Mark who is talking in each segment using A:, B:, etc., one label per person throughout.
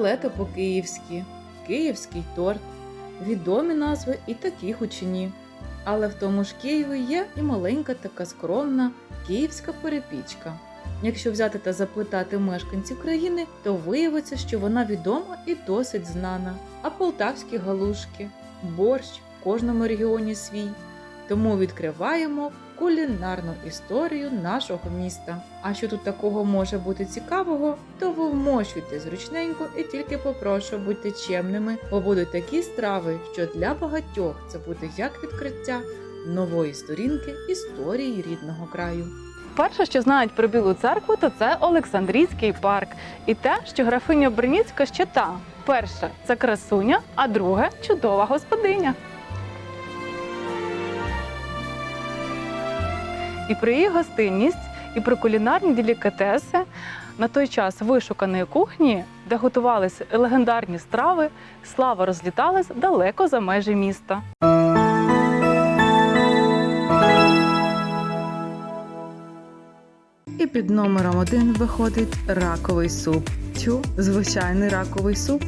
A: котлети по-київськи, київський торт, відомі назви і такі учені. Але в тому ж Києві є і маленька така скромна київська перепічка. Якщо взяти та запитати мешканців країни, то виявиться, що вона відома і досить знана. А полтавські галушки, борщ в кожному регіоні свій. Тому відкриваємо кулінарну історію нашого міста. А що тут такого може бути цікавого, то ви вмощуйте зручненько і тільки попрошу будьте чемними, бо будуть такі страви, що для багатьох це буде як відкриття нової сторінки історії рідного краю.
B: Перше, що знають про Білу церкву, то це Олександрійський парк. І те, що графиня Бриніцька ще та. Перше це красуня, а друге чудова господиня. І про її гостинність, і про кулінарні делікатеси на той час вишуканої кухні, де готувалися легендарні страви, слава розліталась далеко за межі міста.
A: І під номером один виходить раковий суп. Тю, звичайний раковий суп.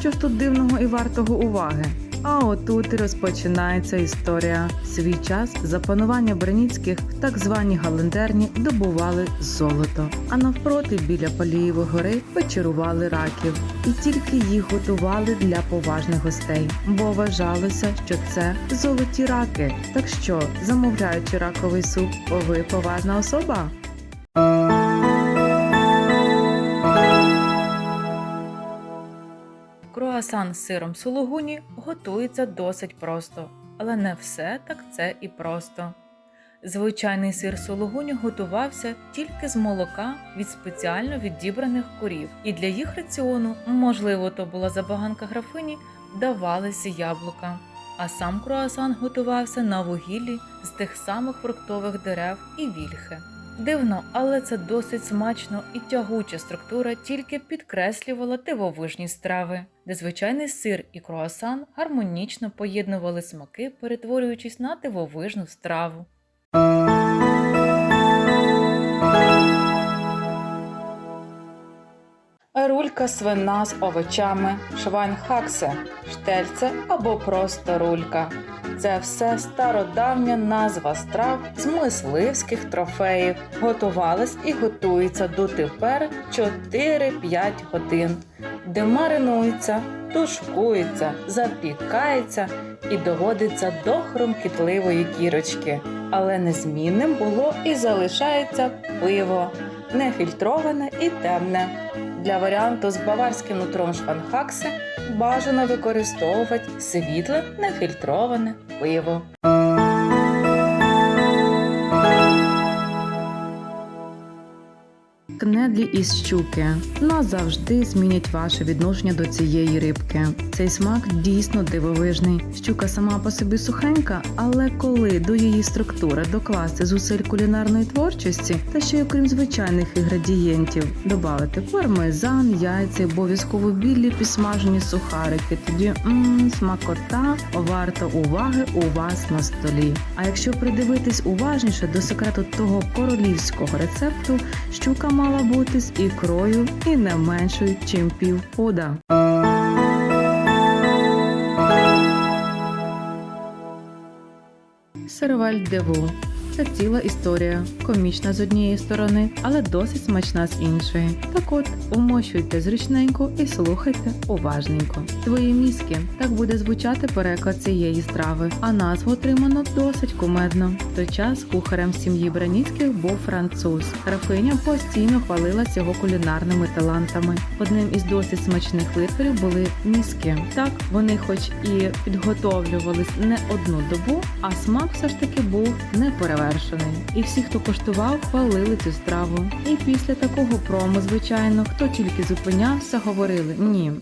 A: Що ж тут дивного і вартого уваги? А отут розпочинається історія. Свій час за панування Бреніцьких так звані галендерні добували золото. А навпроти біля Палієвої гори вечерували раків, і тільки їх готували для поважних гостей, бо вважалося, що це золоті раки. Так що, замовляючи раковий суп, ви поважна особа? Круасан з сиром сулугуні готується досить просто, але не все так це і просто. Звичайний сир сулугуні готувався тільки з молока від спеціально відібраних корів, і для їх раціону, можливо, то була забаганка графині, давалися яблука. А сам круасан готувався на вугіллі з тих самих фруктових дерев і вільхи. Дивно, але це досить смачно і тягуча структура тільки підкреслювала дивовижні страви, де звичайний сир і круасан гармонічно поєднували смаки, перетворюючись на дивовижну страву. Рулька свина з овочами, швайнхаксе, штельце або просто рулька. Це все стародавня назва страв з мисливських трофеїв. Готувалась і готується дотепер 4-5 годин, де маринується, тушкується, запікається і доводиться до хрумкітливої кірочки. Але незмінним було і залишається пиво, нефільтроване і темне. Для варіанту з баварським нутром шванхакси бажано використовувати світле нефільтроване пиво. Кнедлі із щуки назавжди змінять ваше відношення до цієї рибки. Цей смак дійсно дивовижний. Щука сама по собі сухенька, але коли до її структури докласти зусиль кулінарної творчості, та ще й окрім звичайних інгредієнтів, додати пармезан, яйця, обов'язково білі підсмажені сухарики. Тоді мм, смакота варто уваги у вас на столі. А якщо придивитись уважніше до секрету того королівського рецепту, щука мала бути з ікрою і не меншою, чим півпуда. Серваль деву. Це ціла історія, комічна з однієї сторони, але досить смачна з іншої. Так от, умощуйте зручненько і слухайте уважненько. Твої мізки так буде звучати переклад цієї страви, а назву отримано досить кумедно. Той час кухарем сім'ї Браніцьких був француз. Графиня постійно хвалилась його кулінарними талантами. Одним із досить смачних витворів були мізки. Так вони, хоч і підготовлювались не одну добу, а смак все ж таки був неперевершений. І всі, хто коштував, хвалили цю страву. І після такого прому, звичайно, хто тільки зупинявся, говорили: ні.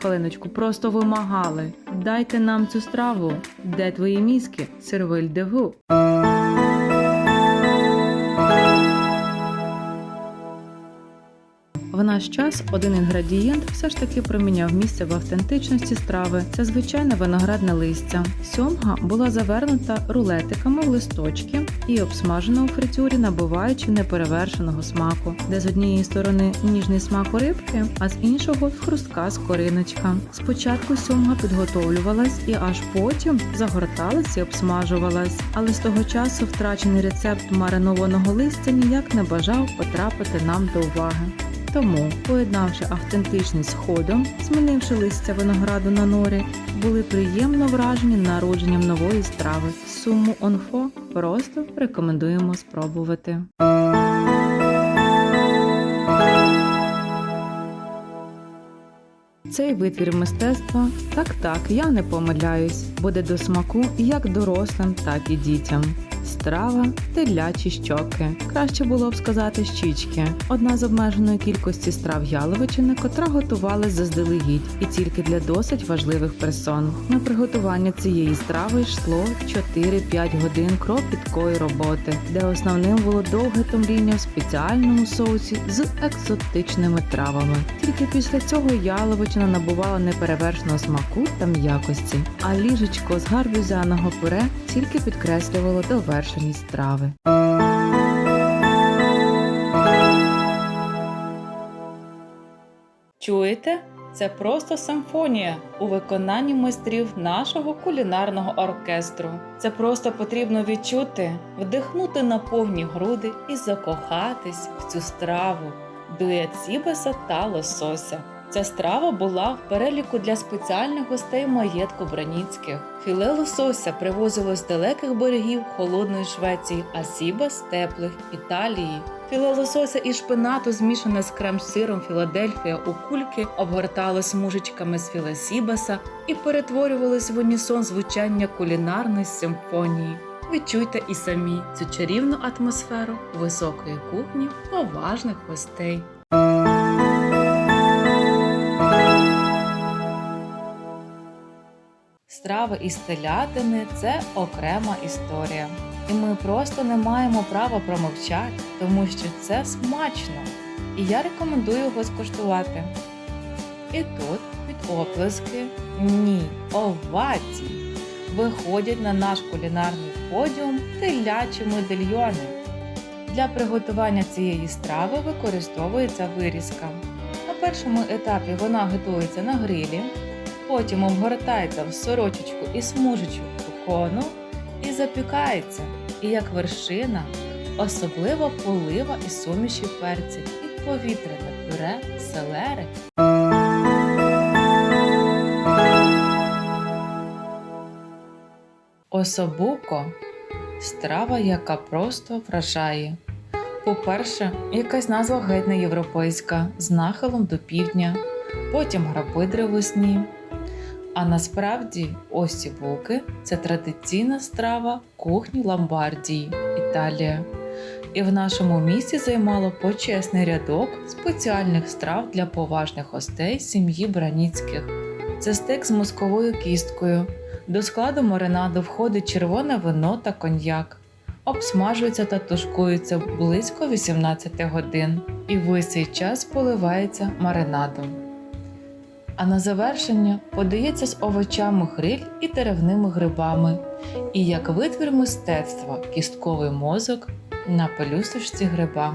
A: Хвилиночку, просто вимагали. Дайте нам цю страву. Де твої мізки? Сервиль деву. Наш час один інгредієнт все ж таки проміняв місце в автентичності страви. Це звичайне виноградне листя. Сьомга була завернута рулетиками в листочки і обсмажена у фритюрі, набуваючи неперевершеного смаку, де з однієї сторони ніжний смак у рибки, а з іншого хрустка скориночка. Спочатку сьомга підготовлювалась і аж потім загорталась і обсмажувалась, але з того часу втрачений рецепт маринованого листя ніяк не бажав потрапити нам до уваги. Тому, поєднавши автентичність з ходом, змінивши листя винограду на норі, були приємно вражені народженням нової страви. Суму онфо просто рекомендуємо спробувати. Цей витвір мистецтва так так я не помиляюсь, буде до смаку як дорослим, так і дітям. Страва телячі щоки. Краще було б сказати щічки. Одна з обмеженої кількості страв яловичини, котра готувалась заздалегідь і тільки для досить важливих персон. На приготування цієї страви йшло 4-5 годин кропіткої роботи, де основним було довге томління в спеціальному соусі з екзотичними травами. Тільки після цього яловичина набувала неперевершеного смаку та м'якості, а ліжечко з гарбузяного пюре тільки підкреслювало довершеність страви. Чуєте? Це просто симфонія у виконанні майстрів нашого кулінарного оркестру. Це просто потрібно відчути, вдихнути на повні груди і закохатись в цю страву дует сібеса та лосося. Ця страва була в переліку для спеціальних гостей маєтку Браніцьких. Філе лосося привозилось з далеких берегів холодної Швеції, а сіба з теплих Італії. Філе лосося і шпинату, змішане з крем-сиром Філадельфія у кульки, обгортали смужечками з філе сібаса і перетворювались в унісон звучання кулінарної симфонії. Відчуйте і самі цю чарівну атмосферу високої кухні поважних гостей. Страви із телятини це окрема історія. І ми просто не маємо права промовчати, тому що це смачно. І я рекомендую його скуштувати. І тут від оплески ні, овації виходять на наш кулінарний подіум телячі медальйони. Для приготування цієї страви використовується вирізка. На першому етапі вона готується на грилі, потім обгортається в сорочечку і смужечку кокону і запікається. І як вершина, особливо полива із суміші перців і повітряне пюре селери. Особуко страва, яка просто вражає. По-перше, якась назва геть не європейська з нахилом до півдня, потім граби древесні. А насправді ось ці буки це традиційна страва кухні Ломбардії, Італія. І в нашому місті займало почесний рядок спеціальних страв для поважних гостей сім'ї Браніцьких. Це стейк з мозковою кісткою. До складу маринаду входить червоне вино та коньяк. Обсмажується та тушкується близько 18 годин, і весь цей час поливається маринадом. А на завершення подається з овочами гриль і деревними грибами, і як витвір мистецтва кістковий мозок на пелюсточці гриба.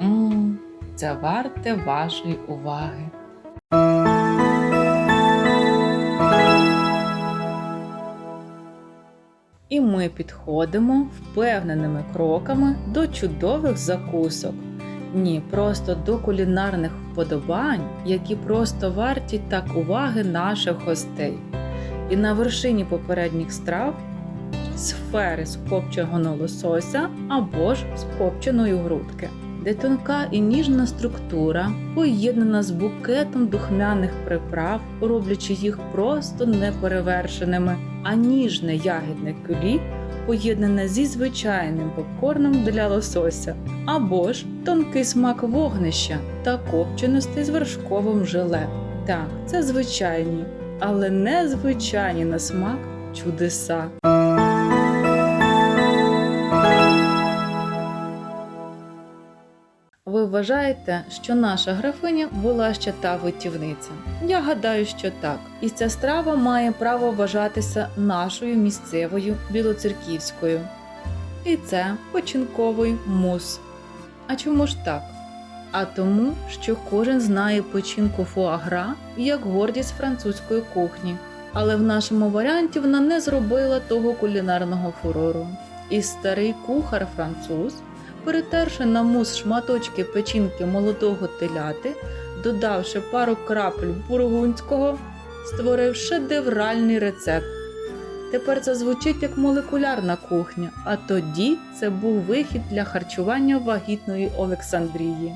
A: Мм, це варте вашої уваги. І ми підходимо впевненими кроками до чудових закусок. Ні, просто до кулінарних вподобань, які просто варті так уваги наших гостей. І на вершині попередніх страв сфери з копченого лосося або ж з копченої грудки, де тонка і ніжна структура поєднана з букетом духмяних приправ, роблячи їх просто неперевершеними, а ніжне ягідне кюлі поєднане зі звичайним попкорном для лосося, або ж тонкий смак вогнища та копченості з вершковим желе. Так, це звичайні, але незвичайні на смак чудеса. Ви вважаєте, що наша графиня була ще та витівниця? Я гадаю, що так. І ця страва має право вважатися нашою місцевою білоцерківською. І це починковий мус. А чому ж так? А тому, що кожен знає печінку фуагра як гордість французької кухні. Але в нашому варіанті вона не зробила того кулінарного фурору. І старий кухар француз, перетерши на мус шматочки печінки молодого теляти, додавши пару крапель бургундського, створив шедевральний рецепт. Тепер це звучить як молекулярна кухня, а тоді це був вихід для харчування вагітної Олександрії.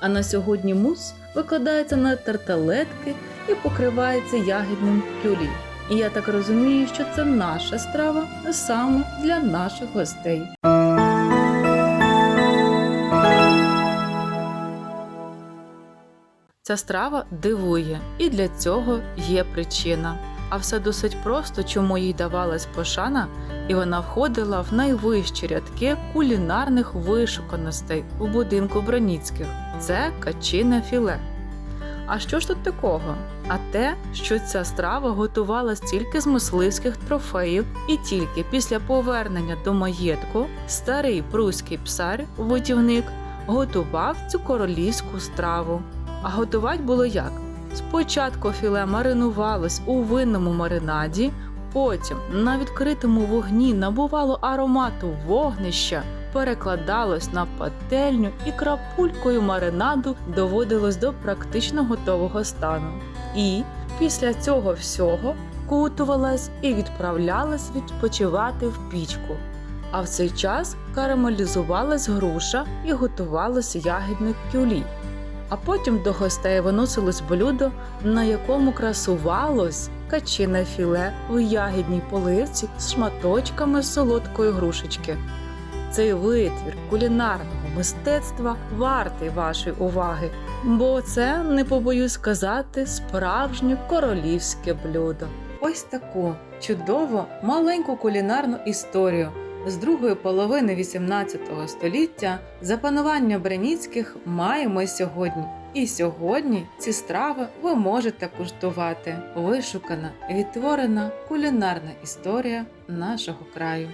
A: А на сьогодні мус викладається на тарталетки і покривається ягідним пюрі. І я так розумію, що це наша страва саме для наших гостей. Ця страва дивує, і для цього є причина. А все досить просто, чому їй давалась пошана, і вона входила в найвищі рядки кулінарних вишуканостей у будинку Броніцьких. Це качине філе. А що ж тут такого? А те, що ця страва готувалась тільки з мисливських трофеїв, і тільки після повернення до маєтку старий пруський псар, витівник, готував цю королівську страву. А готувати було як? Спочатку філе маринувалось у винному маринаді, потім на відкритому вогні набувало аромату вогнища, перекладалось на пательню і крапулькою маринаду доводилось до практично готового стану. І після цього всього кутувалась і відправлялась відпочивати в пічку. А в цей час карамелізувалась груша і готувалось ягідне кюлі. А потім до гостей виносилось блюдо, на якому красувалось качине філе в ягідній поливці з шматочками солодкої грушечки. Цей витвір кулінарного мистецтва вартий вашої уваги, бо це, не побоюсь сказати, справжнє королівське блюдо. Ось таку чудову маленьку кулінарну історію з другої половини XVIII століття за панування Бреніцьких маємо сьогодні. І сьогодні ці страви ви можете куштувати. Вишукана, відтворена кулінарна історія нашого краю.